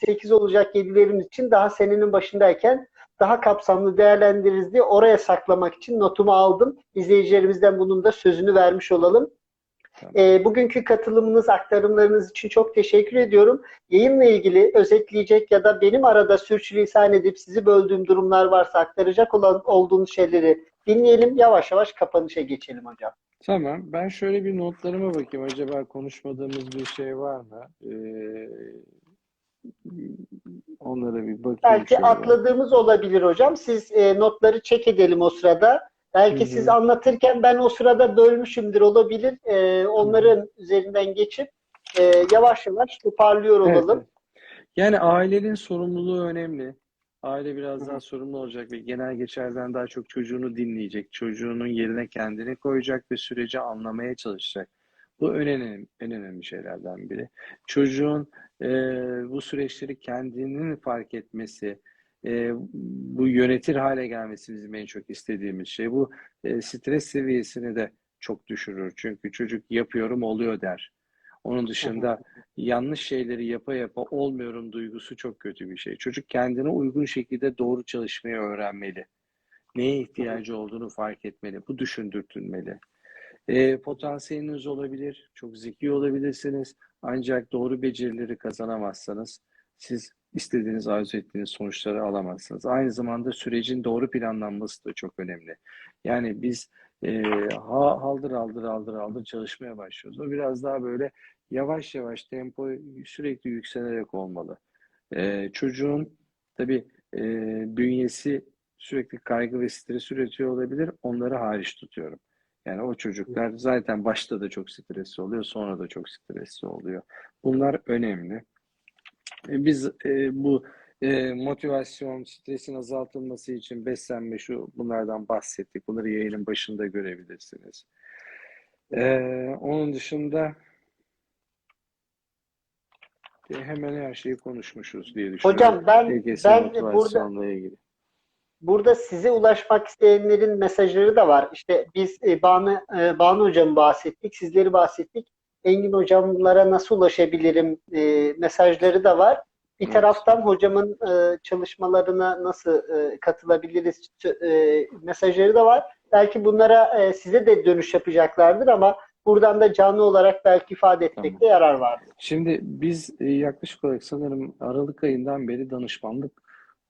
8 olacak 7'lerimiz için daha senenin başındayken daha kapsamlı değerlendiririz diye oraya saklamak için notumu aldım. İzleyicilerimizden bunun da sözünü vermiş olalım. Tamam. E, bugünkü katılımınız, aktarımlarınız için çok teşekkür ediyorum. Yayınla ilgili özetleyecek ya da benim arada sürçülisan edip sizi böldüğüm durumlar varsa aktaracak olan olduğunuz şeyleri dinleyelim. Yavaş yavaş kapanışa geçelim hocam. Tamam. Ben şöyle bir notlarıma bakayım. Acaba konuşmadığımız bir şey var mı? Ee, onlara bir bakayım. Belki şöyle. atladığımız olabilir hocam. Siz e, notları çek edelim o sırada. Belki Hı hı. siz anlatırken ben o sırada bölmüşümdür olabilir. E, onların üzerinden geçip e, yavaş yavaş toparlıyor olalım. evet. Yani ailenin sorumluluğu önemli. Aile biraz daha sorumlu olacak ve genel geçerden daha çok çocuğunu dinleyecek, çocuğunun yerine kendini koyacak ve süreci anlamaya çalışacak. Bu en önemli, en önemli şeylerden biri. Çocuğun e, bu süreçleri kendinin fark etmesi, e, bu yönetir hale gelmesi bizim en çok istediğimiz şey. Bu e, stres seviyesini de çok düşürür. Çünkü çocuk yapıyorum oluyor der. Onun dışında yanlış şeyleri yapa yapa olmuyorum duygusu çok kötü bir şey. Çocuk kendine uygun şekilde doğru çalışmayı öğrenmeli. Neye ihtiyacı olduğunu fark etmeli. Bu düşündürtülmeli. E, potansiyeliniz olabilir, çok zeki olabilirsiniz. Ancak doğru becerileri kazanamazsanız siz istediğiniz, arzu ettiğiniz sonuçları alamazsınız. Aynı zamanda sürecin doğru planlanması da çok önemli. Yani biz e, ha, haldır haldır haldır haldır çalışmaya başlıyoruz. O biraz daha böyle yavaş yavaş tempo sürekli yükselerek olmalı. E, çocuğun tabii e, bünyesi sürekli kaygı ve stres üretiyor olabilir. Onları hariç tutuyorum. Yani o çocuklar zaten başta da çok stresli oluyor, sonra da çok stresli oluyor. Bunlar önemli. E, Biz e, bu e, motivasyon, stresin azaltılması için beslenme şu bunlardan bahsettik. Bunları yayının başında görebilirsiniz. E, onun dışında e, hemen her şeyi konuşmuşuz diye düşünüyorum. Hocam ben ben burada ilgili. Burada size ulaşmak isteyenlerin mesajları da var. İşte biz e, Banu, e, Banu hocamı bahsettik, sizleri bahsettik. Engin hocamlara nasıl ulaşabilirim e, mesajları da var. Bir taraftan hocamın e, çalışmalarına nasıl e, katılabiliriz e, mesajları da var. Belki bunlara e, size de dönüş yapacaklardır ama buradan da canlı olarak belki ifade etmekte Tamam. yarar var. Şimdi biz e, yaklaşık olarak sanırım Aralık ayından beri danışmanlık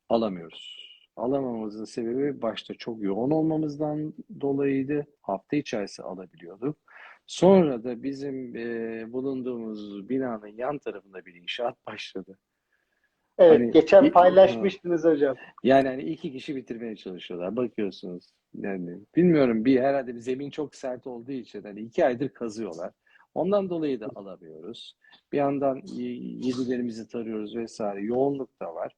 alamıyoruz. Alamamamızın sebebi başta çok yoğun olmamızdan dolayıydı. Hafta içerisinde alabiliyorduk. Sonra da bizim e, bulunduğumuz binanın yan tarafında bir inşaat başladı. Evet, Hani geçen paylaşmıştınız hocam. Yani hani iki kişi bitirmeye çalışıyorlar. Bakıyorsunuz. Yani bilmiyorum bir herhalde bir zemin çok sert olduğu için hani iki aydır kazıyorlar. Ondan dolayı da alamıyoruz. Bir yandan yedilerimizi tarıyoruz vesaire. Yoğunluk da var.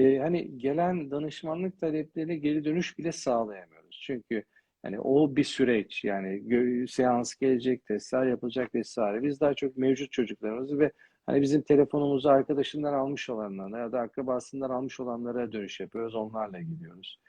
Ee, hani gelen danışmanlık taleplerine geri dönüş bile sağlayamıyoruz. Çünkü hani o bir süreç yani seans gelecek, testler yapılacak vesaire. Biz daha çok mevcut çocuklarımızı ve Hani bizim telefonumuzu arkadaşından almış olanlara ya da akrabasından almış olanlara dönüş yapıyoruz. Onlarla gidiyoruz.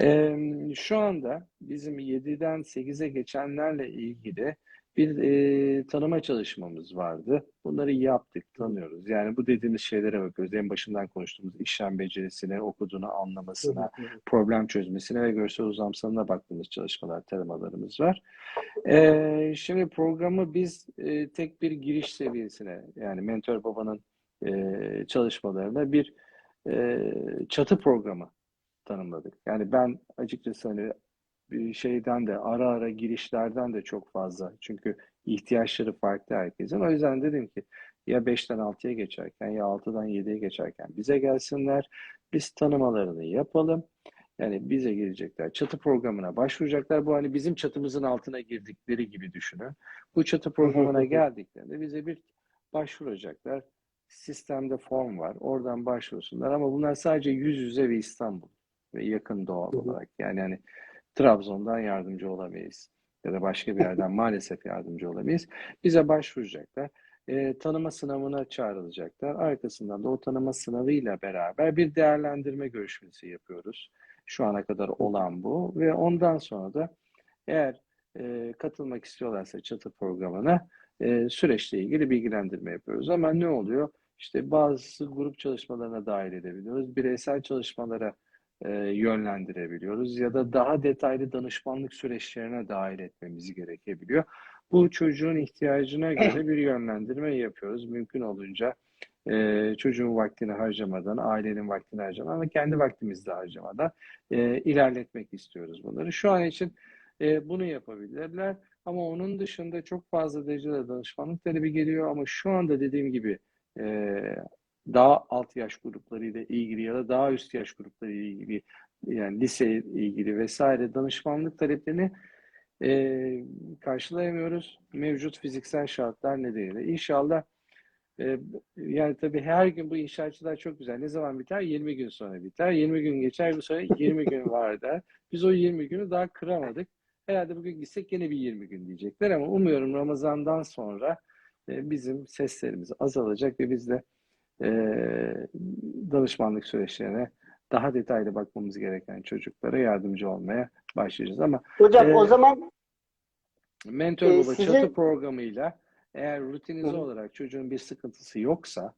Ee, şu anda bizim 7'den 8'e geçenlerle ilgili bir e, tanıma çalışmamız vardı. Bunları yaptık, tanıyoruz. Yani bu dediğimiz şeylere bakıyoruz. En başından konuştuğumuz işlem becerisine, okuduğunu anlamasına, problem çözmesine ve görsel uzamsalına baktığımız çalışmalar, taramalarımız var. Ee, şimdi programı biz e, tek bir giriş seviyesine yani Mentor Baba'nın e, çalışmalarına bir e, çatı programı tanımladık. Yani ben açıkçası hani şeyden de ara ara girişlerden de çok fazla çünkü ihtiyaçları farklı herkesin. O yüzden dedim ki ya 5'ten 6'ya geçerken ya 6'dan 7'ye geçerken bize gelsinler. Biz tanımalarını yapalım. Yani bize gelecekler. Çatı programına başvuracaklar. Bu hani bizim çatımızın altına girdikleri gibi düşünün. Bu çatı programına geldiklerinde bize bir başvuracaklar. Sistemde form var. Oradan başvursunlar ama bunlar sadece yüz yüze ve İstanbul ve yakın doğal olarak. Yani hani Trabzon'dan yardımcı olamayız. Ya da başka bir yerden maalesef yardımcı olamayız. Bize başvuracaklar. E, tanıma sınavına çağrılacaklar. Arkasından da o tanıma sınavıyla beraber bir değerlendirme görüşmesi yapıyoruz. Şu ana kadar olan bu ve ondan sonra da eğer e, katılmak istiyorlarsa çatı programına e, süreçle ilgili bilgilendirme yapıyoruz. Ama ne oluyor? işte bazı grup çalışmalarına dahil edebiliyoruz. Bireysel çalışmalara e, yönlendirebiliyoruz ya da daha detaylı danışmanlık süreçlerine dahil etmemiz gerekebiliyor. Bu çocuğun ihtiyacına göre bir yönlendirme yapıyoruz. Mümkün olunca e, çocuğun vaktini harcamadan, ailenin vaktini harcamadan ama kendi vaktimizi de harcamadan e, ilerletmek istiyoruz bunları. Şu an için e, bunu yapabilirler ama onun dışında çok fazla derecede danışmanlık talebi geliyor ama şu anda dediğim gibi e, daha alt yaş gruplarıyla ilgili ya da daha üst yaş gruplarıyla ilgili yani lise ilgili vesaire danışmanlık taleplerini e, karşılayamıyoruz mevcut fiziksel şartlar nedeniyle. İnşallah e, yani tabii her gün bu inşaatçılar çok güzel. Ne zaman biter? 20 gün sonra biter. 20 gün geçer, bu sonra 20 gün var der. Biz o 20 günü daha kıramadık. Herhalde bugün gitsek yine bir 20 gün diyecekler ama umuyorum Ramazan'dan sonra e, bizim seslerimiz azalacak ve biz de e, danışmanlık süreçlerine daha detaylı bakmamız gereken çocuklara yardımcı olmaya başlayacağız. Ama Hocam Ee, o zaman Mentor Baba sizin- çatı programıyla eğer rutinize Hı olarak çocuğun bir sıkıntısı yoksa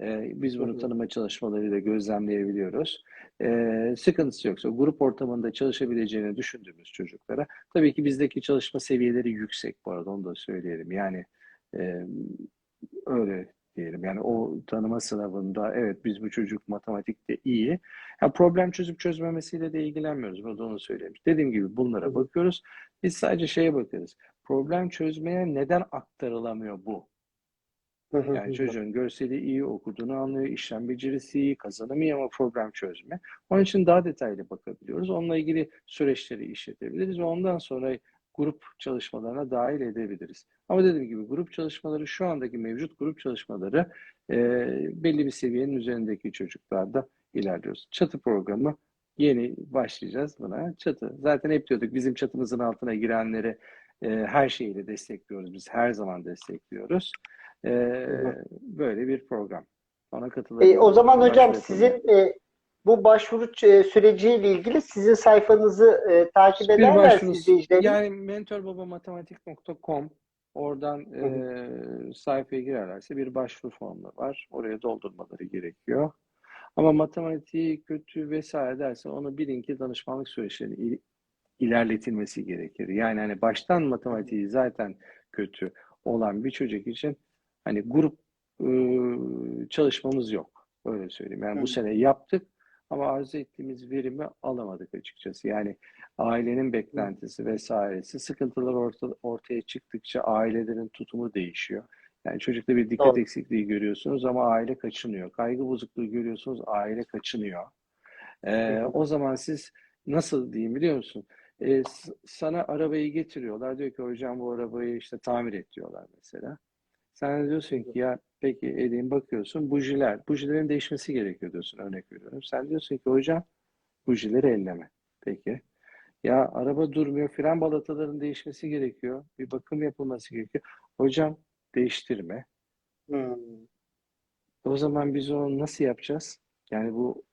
e, biz bunu hı. tanıma çalışmalarıyla gözlemleyebiliyoruz. E, sıkıntısı yoksa grup ortamında çalışabileceğini düşündüğümüz çocuklara tabii ki bizdeki çalışma seviyeleri yüksek bu arada onu da söyleyelim. Yani e, öyle diyelim. Yani o tanıma sınavında evet biz bu çocuk matematikte iyi. Ya problem çözüp çözmemesiyle de ilgilenmiyoruz. Burada onu söyleyeyim. Dediğim gibi bunlara bakıyoruz. Biz sadece şeye bakıyoruz. Problem çözmeye neden aktarılamıyor bu? Yani çocuğun görseli iyi, okuduğunu anlıyor, işlem becerisi iyi, kazanamıyor ama problem çözme. Onun için daha detaylı bakabiliyoruz. Onunla ilgili süreçleri işletebiliriz ve ondan sonra grup çalışmalarına dahil edebiliriz. Ama dediğim gibi grup çalışmaları şu andaki mevcut grup çalışmaları e, belli bir seviyenin üzerindeki çocuklarda ilerliyoruz. Çatı programı yeni başlayacağız buna. Çatı. Zaten hep diyorduk bizim çatımızın altına girenleri e, her şeyiyle destekliyoruz. Biz her zaman destekliyoruz. E, böyle bir program. Ona E, katılabilirim. o zaman hocam sizin e, bu başvuru e, süreciyle ilgili sizin sayfanızı e, takip ederler izleyicilerimiz. Yani mentorbabamatematiik.com oradan Hı e, sayfaya girerlerse bir başvuru formu var. Oraya doldurmaları gerekiyor. Ama matematiği kötü vesaire derse onu bilin ki danışmanlık süreçlerinin il- ilerletilmesi gerekir. Yani hani baştan matematiği zaten kötü olan bir çocuk için hani grup e, çalışmamız yok. Öyle söyleyeyim. Yani Hı. bu sene yaptık ama arzu ettiğimiz verimi alamadık açıkçası. Yani ailenin beklentisi vesairesi sıkıntılar orta, ortaya çıktıkça ailelerin tutumu değişiyor. Yani çocukta bir dikkat Doğru. eksikliği görüyorsunuz ama aile kaçınıyor. Kaygı bozukluğu görüyorsunuz, aile kaçınıyor. Ee, o zaman siz nasıl diyeyim biliyor musun? Ee, sana arabayı getiriyorlar. Diyor ki hocam bu arabayı işte tamir et diyorlar mesela. Sen diyorsun ki ya peki edeyim bakıyorsun bujiler. Bujilerin değişmesi gerekiyor diyorsun örnek veriyorum. Sen diyorsun ki hocam bujileri elleme. Peki. Ya araba durmuyor. Fren balataların değişmesi gerekiyor. Bir bakım yapılması gerekiyor. Hocam değiştirme. Hmm. O zaman biz onu nasıl yapacağız? Yani bu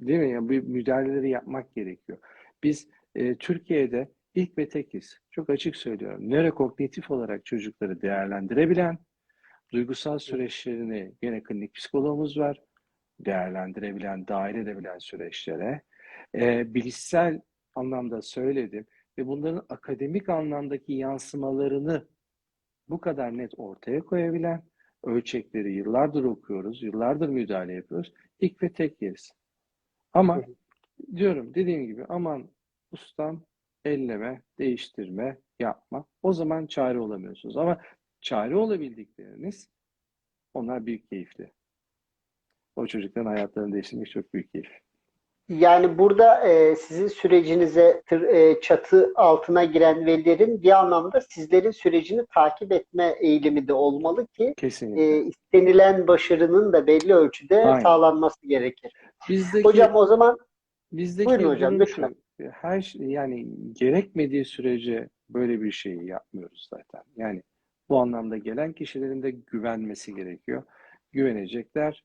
değil mi? Ya bu müdahaleleri yapmak gerekiyor. Biz e, Türkiye'de ilk ve tekiz. Çok açık söylüyorum. Nörokognitif olarak çocukları değerlendirebilen, duygusal süreçlerini gene klinik psikologumuz var. Değerlendirebilen, dahil edebilen süreçlere. E, bilişsel anlamda söyledim ve bunların akademik anlamdaki yansımalarını bu kadar net ortaya koyabilen ölçekleri yıllardır okuyoruz, yıllardır müdahale yapıyoruz. İlk ve tek yeriz. Ama diyorum dediğim gibi aman ustam elleme, değiştirme, yapma. O zaman çare olamıyorsunuz. Ama çare olabildikleriniz onlar büyük keyifli. O çocukların hayatlarını değiştirmek çok büyük keyif. Yani burada e, sizin sürecinize tır- e, çatı altına giren velilerin bir anlamda sizlerin sürecini takip etme eğilimi de olmalı ki Kesinlikle. e, istenilen başarının da belli ölçüde Aynen. sağlanması gerekir. Bizdeki Hocam o zaman Bizdeki Buyurun hocam, lütfen. her şey, yani gerekmediği sürece böyle bir şeyi yapmıyoruz zaten. Yani bu anlamda gelen kişilerin de güvenmesi gerekiyor. Güvenecekler,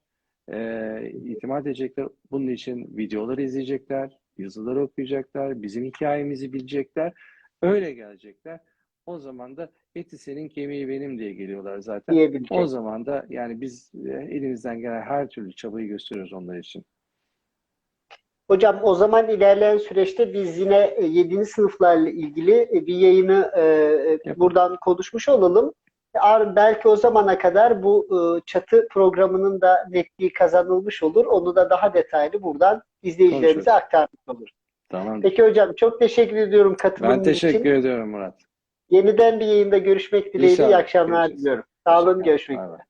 e, itimat edecekler. Bunun için videoları izleyecekler, yazıları okuyacaklar, bizim hikayemizi bilecekler. Öyle gelecekler. O zaman da eti senin kemiği benim diye geliyorlar zaten. O zaman da yani biz e, elimizden gelen her türlü çabayı gösteriyoruz onlar için. Hocam o zaman ilerleyen süreçte biz yine 7. sınıflarla ilgili e, bir yayını e, buradan konuşmuş olalım. Belki o zamana kadar bu e, çatı programının da netliği kazanılmış olur. Onu da daha detaylı buradan izleyicilerimize Konuşuruz. aktarmış olur. Tamam. Peki hocam çok teşekkür ediyorum katılımınız Ben teşekkür için. ediyorum Murat. Yeniden bir yayında görüşmek dileğiyle. İnşallah. İyi akşamlar Görüşürüz. diliyorum. Sağ olun. Görüşmek üzere.